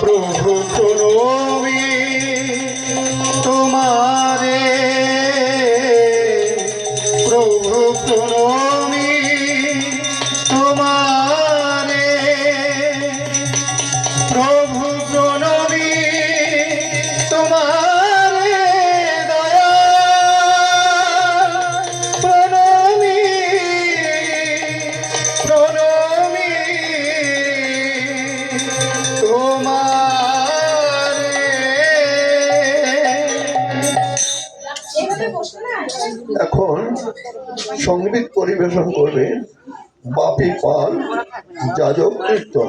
প্রভু প্রণমী তোমারে। প্রভু প্রণমী তোমারে। প্রভু প্রণমী তোমারে। এখন সংগীত পরিবেশন করবে বাপি পাল যাজক কীর্তন।